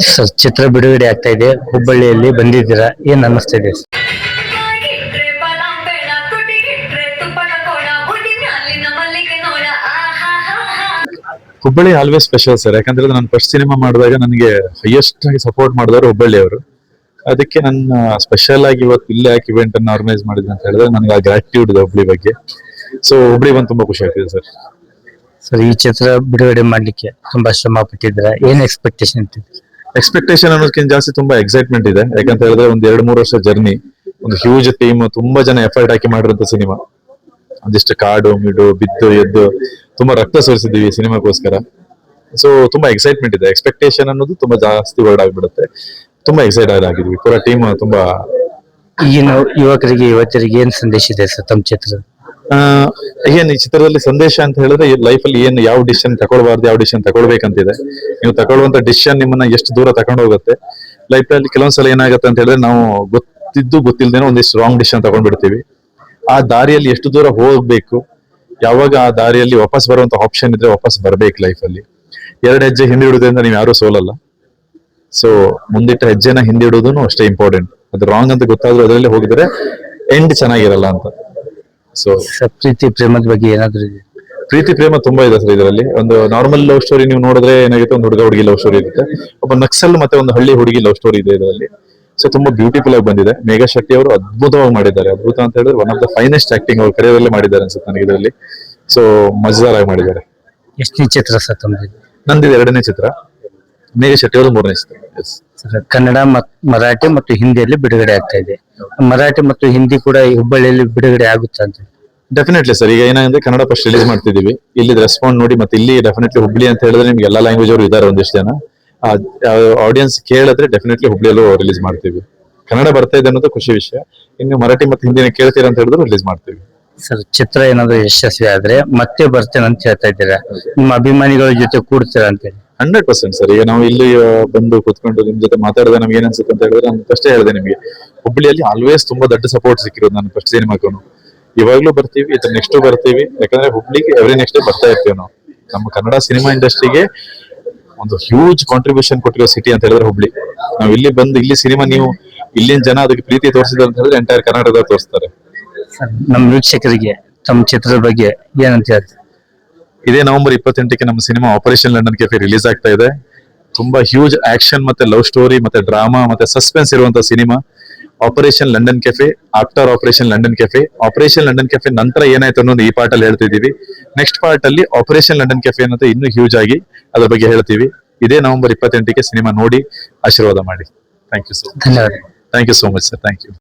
Sir ಚಿತ್ರ ಬಿಡುಗಡೆ ಆಗ್ತಾ ಇದೆ. ಹುಬ್ಬಳ್ಳಿಯಲ್ಲಿ ಬಂದಿದ್ದೀರಾ? ಏನ್ ಅನ್ನಿಸ್ತಾ ಇದೆ. ಹುಬ್ಬಳ್ಳಿ ಆಲ್ವೇಸ್ ಸ್ಪೆಷಲ್ ಸರ್ ಯಾಕಂದ್ರೆ ನಾನು ಫಸ್ಟ್ ಸಿನಿಮಾ ಮಾಡಿದಾಗ ನನಗೆ ಹೈಯೆಸ್ಟ್ ಆಗಿ ಸಪೋರ್ಟ್ ಮಾಡಿದವರು ಹುಬ್ಬಳ್ಳಿ ಅವರು. ಅದಕ್ಕೆ ನನ್ನ ಸ್ಪೆಷಲ್ ಆಗಿ ಇವತ್ತು ಇಲ್ಲೇ ಯಾಕೆ ಇವೆಂಟ್ ಅನ್ನು ಆರ್ಗನೈಸ್ ಮಾಡಿದೆ ಅಂತ ಹೇಳಿದ್ರೆ ನನಗೆ ಆ ಗ್ರಾಟಿಟ್ಯೂಡ್ ಇದೆ ಹುಬ್ಳಿ ಬಗ್ಗೆ. ಸೊ ಹುಬ್ಳಿ ಬಂದು ತುಂಬಾ ಖುಷಿ ಆಗ್ತಿದೆ ಸರ್ ಸರ್ ಈ ಚಿತ್ರ ಬಿಡುಗಡೆ ಮಾಡ್ಲಿಕ್ಕೆ ತುಂಬಾ ಶ್ರಮ ಪಟ್ಟಿದ್ರೆ ಏನ್ ಎಕ್ಸ್ಪೆಕ್ಟೇಷನ್ ಇಟ್ಟಿದ್ದೀರಾ ಎಕ್ಸ್ಪೆಕ್ಟೇಷನ್ ಅನ್ನೋದಕ್ಕಿಂತ ಜಾಸ್ತಿ ತುಂಬಾ ಎಕ್ಸೈಟ್ಮೆಂಟ್ ಇದೆ. ಯಾಕಂತ ಹೇಳಿದ್ರೆ ಒಂದ್ ಎರಡು ಮೂರು ವರ್ಷ ಜರ್ನಿ ಒಂದು ಹ್ಯೂಜ್ ಟೀಮ್ ತುಂಬಾ ಜನ ಎಫರ್ಟ್ ಹಾಕಿ ಮಾಡಿರೋಂಥ ಸಿನಿಮಾ ಒಂದಿಷ್ಟು ಕಾಡು, ಮಿಡು, ಬಿದ್ದು, ಎದ್ದು, ತುಂಬಾ ರಕ್ತ ಸುರಿಸಿದೀವಿ ಸಿನಿಮಾಗೋಸ್ಕರ ಸೊ ತುಂಬಾ ಎಕ್ಸೈಟ್ಮೆಂಟ್ ಇದೆ. ಎಕ್ಸ್ಪೆಕ್ಟೇಷನ್ ಅನ್ನೋದು ತುಂಬಾ ಜಾಸ್ತಿ ವರ್ಡ್ ಆಗ್ಬಿಡುತ್ತೆ. ತುಂಬಾ ಎಕ್ಸೈಟೆಡ್ ಆಗಿದ್ವಿ ಪೂರಾ ಟೀಮ್ ತುಂಬಾ ಈಗಿನ ಯುವಕರಿಗೆ, ಯುವತಿಯರಿಗೆ ಏನ್ ಸಂದೇಶ ಇದೆ ಸರ್ ತಮ್ಮ ಚಿತ್ರ ಏನ್ ಈ ಚಿತ್ರದಲ್ಲಿ ಸಂದೇಶ ಅಂತ ಹೇಳಿದ್ರೆ ಲೈಫ್ ಅಲ್ಲಿ ಏನ್ ಯಾವ ಡಿಸಿಷನ್ ತಗೊಳ್ಬಾರ್ದು, ಯಾವ ಡಿಸಿಷನ್ ತಗೊಳ್ಬೇಕಂತಿದೆ. ನೀವು ತಗೊಳ್ಳುವಂತ ಡಿಸಿಷನ್ ನಿಮ್ಮನ್ನ ಎಷ್ಟು ದೂರ ತಗೊಂಡು ಹೋಗುತ್ತೆ. ಲೈಫ್ ಅಲ್ಲಿ ಕೆಲವೊಂದ್ಸಲ ಏನಾಗುತ್ತೆ ಅಂತ ಹೇಳಿದ್ರೆ ನಾವು ಗೊತ್ತಿದ್ದು ಗೊತ್ತಿಲ್ಲದೇನೋ ಒಂದಿಷ್ಟು ರಾಂಗ್ ಡಿಸಿಷನ್ ತಗೊಂಡ್ಬಿಡ್ತೀವಿ ಆ ದಾರಿಯಲ್ಲಿ ಎಷ್ಟು ದೂರ ಹೋಗ್ಬೇಕು, ಯಾವಾಗ ಆ ದಾರಿಯಲ್ಲಿ ವಾಪಸ್ ಬರುವಂತ ಆಪ್ಷನ್ ಇದ್ರೆ ವಾಪಸ್ ಬರ್ಬೇಕು ಲೈಫ್ ಅಲ್ಲಿ. ಎರಡು ಹೆಜ್ಜೆ ಹಿಂದೆ ಇಡುವುದರಿಂದ ನೀವು ಯಾರು ಸೋಲಲ್ಲ. ಸೊ ಮುಂದಿಟ್ಟ ಹೆಜ್ಜೆನ ಹಿಂದೆ ಇಡೋದು ಅಷ್ಟೇ ಇಂಪಾರ್ಟೆಂಟ್ ಅದು ರಾಂಗ್ ಅಂತ ಗೊತ್ತಾದ್ರೂ ಅದರಲ್ಲಿ ಹೋಗಿದ್ರೆ ಎಂಡ್ ಚೆನ್ನಾಗಿರಲ್ಲ ಅಂತ. ಸೊ ಸರ್ ಪ್ರೀತಿ ಪ್ರೇಮದ ಬಗ್ಗೆ ಏನಾದ್ರು ಇದೆ? ಪ್ರೀತಿ ಪ್ರೇಮ ತುಂಬಾ ಇದೆ ಸರ್ ಇದರಲ್ಲಿ. ಒಂದು ನಾರ್ಮಲ್ ಲವ್ ಸ್ಟೋರಿ ನೀವು ನೋಡಿದ್ರೆ ಏನಾಗುತ್ತೆ? ಒಂದು ಹುಡುಗ ಹುಡುಗಿ ಲವ್ ಸ್ಟೋರಿ ಇರುತ್ತೆ. ಒಬ್ಬ ನಕ್ಸಲ್ ಮತ್ತೆ ಒಂದು ಹಳ್ಳಿ ಹುಡುಗಿ ಲವ್ ಸ್ಟೋರಿ ಇದೆ ಇದರಲ್ಲಿ. ಸೊ ತುಂಬಾ ಬ್ಯೂಟಿಫುಲ್ ಆಗಿ ಬಂದಿದೆ. ಮೇಘಾ ಶೆಟ್ಟಿ ಅವರು ಅದ್ಭುತವಾಗಿ ಮಾಡಿದ್ದಾರೆ. ಅದ್ಭುತ ಅಂತ ಹೇಳಿದ್ರೆ one of the finest acting ಅವ್ರ ಕರಿಯರಲ್ಲೇ ಮಾಡಿದ್ದಾರೆ ಅನ್ಸುತ್ತೆ ನನಗೆ ಇದರಲ್ಲಿ. ಸೊ ಮಜಾರಾಗಿ ಮಾಡಿದ್ದಾರೆ. ಎಷ್ಟನೇ ಚಿತ್ರ ಸರ್ ತಮ್ಮದು ನಂದಿದೆ ಎರಡನೇ ಚಿತ್ರ. ಮೇಘಾ ಶೆಟ್ಟಿ ಅವರು ಮೂರನೇ ಚಿತ್ರ. Yes. ಕನ್ನಡ ಮತ್ ಮರಾಠಿ ಮತ್ತು ಹಿಂದಿಯಲ್ಲಿ ಬಿಡುಗಡೆ ಆಗ್ತಾ ಇದೆ. ಮರಾಠಿ ಮತ್ತು ಹಿಂದಿ ಕೂಡ ಈ ಹುಬ್ಬಳ್ಳಿಯಲ್ಲಿ ಬಿಡುಗಡೆ ಆಗುತ್ತಾ ಅಂತ. ಡೆಫಿನೆಟ್ಲಿ ಸರ್ ಈಗ ಏನಂದ್ರೆ ಕನ್ನಡ ಫಸ್ಟ್ ರಿಲೀಸ್ ಮಾಡ್ತಿದೀವಿ ಇಲ್ಲಿ ರೆಸ್ಪಾಂಡ್ ನೋಡಿ ಮತ್ತೆ ಇಲ್ಲಿ ಡೆಫಿನೆಟ್ಲಿ ಹುಬ್ಳಿ ಅಂತ ಹೇಳಿದ್ರೆ ನಿಮ್ಗೆ ಎಲ್ಲಾ ಲ್ಯಾಂಗ್ವೇಜ್ ಅವರು ಇದಾರೆ ಒಂದಿಷ್ಟು ಜನ. ಆಡಿಯನ್ಸ್ ಕೇಳಿದ್ರೆ ಡೆಫಿನೆಟ್ಲಿ ಹುಬ್ಳಿಯಲ್ಲೂ ರಿಲೀಸ್ ಮಾಡ್ತೀವಿ. ಕನ್ನಡ ಬರ್ತಾ ಇದೆ ಅನ್ನೋದು ಖುಷಿ ವಿಷಯ. ಇನ್ನು ಮರಾಠಿ ಮತ್ತೆ ಹಿಂದಿನ ಕೇಳ್ತೀರಾ ಅಂತ ಹೇಳಿದ್ರು ರಿಲೀಸ್ ಮಾಡ್ತೀವಿ. ಸರ್ ಚಿತ್ರ ಏನಾದ್ರು ಯಶಸ್ವಿ ಆದ್ರೆ ಮತ್ತೆ ಬರ್ತೇನೆ ಅಂತ ಹೇಳ್ತಾ ಇದ್ದೀರಾ? ನಿಮ್ಮ ಅಭಿಮಾನಿಗಳ ಜೊತೆ ಕೂಡ್ತೀರಾ ಅಂತ ಹೇಳಿ. Hundred percent sir. ಈಗ ನಾವು ಇಲ್ಲಿ ಬಂದು ಕುತ್ಕೊಂಡು ನಿಮ್ ಜೊತೆ ಮಾತಾಡಿದ್ರೆ ನಮ್ಗೆ ಏನ್ ಅನ್ಸುತ್ತೆ ಅಂತ ಹೇಳಿದ್ರೆ ನಾನು ಫಸ್ಟ್ ಹೇಳಿದೆ ನಿಮಗೆ. ಹುಬ್ಬಳ್ಳಿಯಲ್ಲಿ ಆಲ್ವೇಸ್ ತುಂಬಾ ದೊಡ್ಡ ಸಪೋರ್ಟ್ ಸಿಕ್ಕಿರೋದು ನಾನು ಫಸ್ಟ್ ಸಿನಿಮಾಕ್ಕೂ. ಇವಾಗ್ಲೂ ಬರ್ತೀವಿ ಇದ್ರ ನೆಕ್ಸ್ಟ್ ಬರ್ತೀವಿ. ಯಾಕಂದ್ರೆ ಹುಬ್ಳಿಗೆ ಎವ್ರಿ ನೆಕ್ಸ್ಟ್ ಡೇ ಬರ್ತಾ ಇರ್ತೀವಿ ನಾವು. ನಮ್ಮ ಕನ್ನಡ ಸಿನಿಮಾ ಇಂಡಸ್ಟ್ರಿಗೆ ಒಂದು ಹ್ಯೂಜ್ ಕಾಂಟ್ರಿಬ್ಯೂಷನ್ ಕೊಟ್ಟಿರೋ ಸಿಟಿ ಅಂತ ಹೇಳಿದ್ರೆ ಹುಬ್ಳಿ. ನಾವು ಇಲ್ಲಿ ಬಂದು, ಇಲ್ಲಿ ಸಿನಿಮಾ ನೀವು, ಇಲ್ಲಿನ ಜನ ಅದಕ್ಕೆ ಪ್ರೀತಿ ತೋರಿಸಿದ್ರೆ ಅಂತ ಹೇಳಿದ್ರೆ ಎಂಟೈರ್ ಕರ್ನಾಟಕದ ತೋರಿಸ್ತಾರೆ. ನಮ್ಮ ವೀಕ್ಷಕರಿಗೆ, ತಮ್ಮ ಚಿತ್ರದ ಬಗ್ಗೆ ಏನಂತ ಹೇಳ್ತೀರಾ? ಇದೇ ನವೆಂಬರ್ ಇಪ್ಪತ್ತೆಂಟಕ್ಕೆ ನಮ್ಮ cinema operation London cafe release ಆಗ್ತಾ ಇದೆ. ತುಂಬಾ ಹ್ಯೂಜ್ ಆಕ್ಷನ್ ಮತ್ತೆ ಲವ್ ಸ್ಟೋರಿ ಮತ್ತೆ ಡ್ರಾಮಾ ಮತ್ತೆ ಸಸ್ಪೆನ್ಸ್ ಇರುವಂತ cinema operation London cafe after operation London cafe operation London cafe ನಂತರ ಏನಾಯ್ತು ಅನ್ನೋದು ಈ ಪಾರ್ಟ್ ಅಲ್ಲಿ ಹೇಳ್ತಿದೀವಿ ನೆಕ್ಸ್ಟ್ ಪಾರ್ಟ್ ಅಲ್ಲಿ ಆಪರೇಷನ್ ಲಂಡನ್ ಕೆಫೆ ಅನ್ನೋದು ಇನ್ನೂ ಹ್ಯೂಜ್ ಆಗಿ ಅದರ ಬಗ್ಗೆ ಹೇಳ್ತೀವಿ. ಇದೇ ನವೆಂಬರ್ ಇಪ್ಪತ್ತೆಂಟಕ್ಕೆ ಸಿನಿಮಾ ನೋಡಿ ಆಶೀರ್ವಾದ ಮಾಡಿ. ಥ್ಯಾಂಕ್ ಯು ಸೊ ಧನ್ಯವಾದ thank you so much sir thank you